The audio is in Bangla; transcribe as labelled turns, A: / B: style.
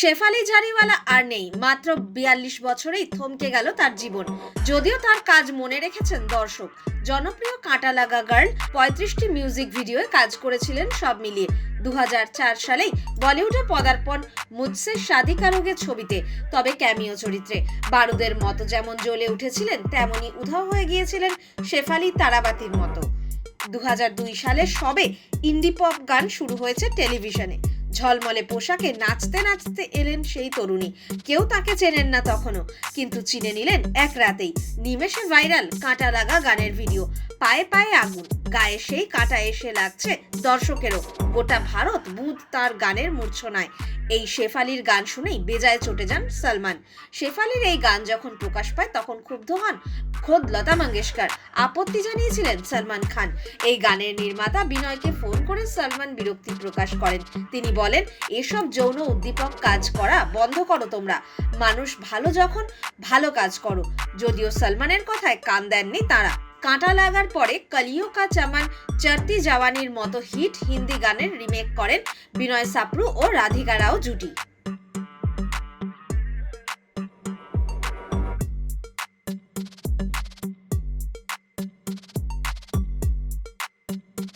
A: শেফালি ঝাড়িওয়ালা আর নেই। মাত্র বিয়াল্লিশ বছরেই থমকে গেল তার জীবন। যদিও তার কাজ মনে রেখেছেন দর্শক। জনপ্রিয় কাঁটা লাগা গার্ল পঁয়ত্রিশটি মিউজিক ভিডিওয়ে কাজ করেছিলেন সব মিলিয়ে। দু সালেই বলিউডে পদার্পণ মুজসে শাদি কারোগে ছবিতে, তবে ক্যামিও চরিত্রে। বারুদের মতো যেমন জ্বলে উঠেছিলেন, তেমনি উধাও হয়ে গিয়েছিলেন শেফালি তারাবাতির মতো। দু হাজার দুই সালে সবে ইন্ডি পপ গান শুরু হয়েছে টেলিভিশনে। ঝলমলে পোশাকে নাচতে নাচতে এলেন সেই তরুণী। কেউ তাকে চেনেন না তখনও, কিন্তু চিনে নিলেন এক রাতেই। নিমেষে ভাইরাল কাঁটা লাগা গানের ভিডিও, পায়ে পায়ে আগুন। গায়ে সেই কাঁটা এসে লাগছে দর্শকেরও। গোটা ভারত বুধ তার গানের মূর্ছনায়। এই শেফালির গান শুনেই বেজায় চটে যান সলমান। শেফালির এই গান যখন প্রকাশ পায় তখন ক্ষুব্ধ হন খোদ লতা মঙ্গেশকর। আপত্তি জানিয়েছিলেন সলমান খান। এই গানের নির্মাতা বিনয়কে ফোন করে সলমান বিরক্তি প্রকাশ করেন। তিনি বলেন, এসব যৌন উদ্দীপক কাজ করা বন্ধ করো তোমরা। মানুষ ভালো যখন ভালো কাজ করো। যদিও সলমানের কথায় কান দেননি তারা। কাঁটা লাগার পরে কলিও কা চামান চড়তি জওয়ানির মতো হিট হিন্দি গানের রিমেক করেন বিনয় সাপ্রু ও রাধিকা রাও জুটি।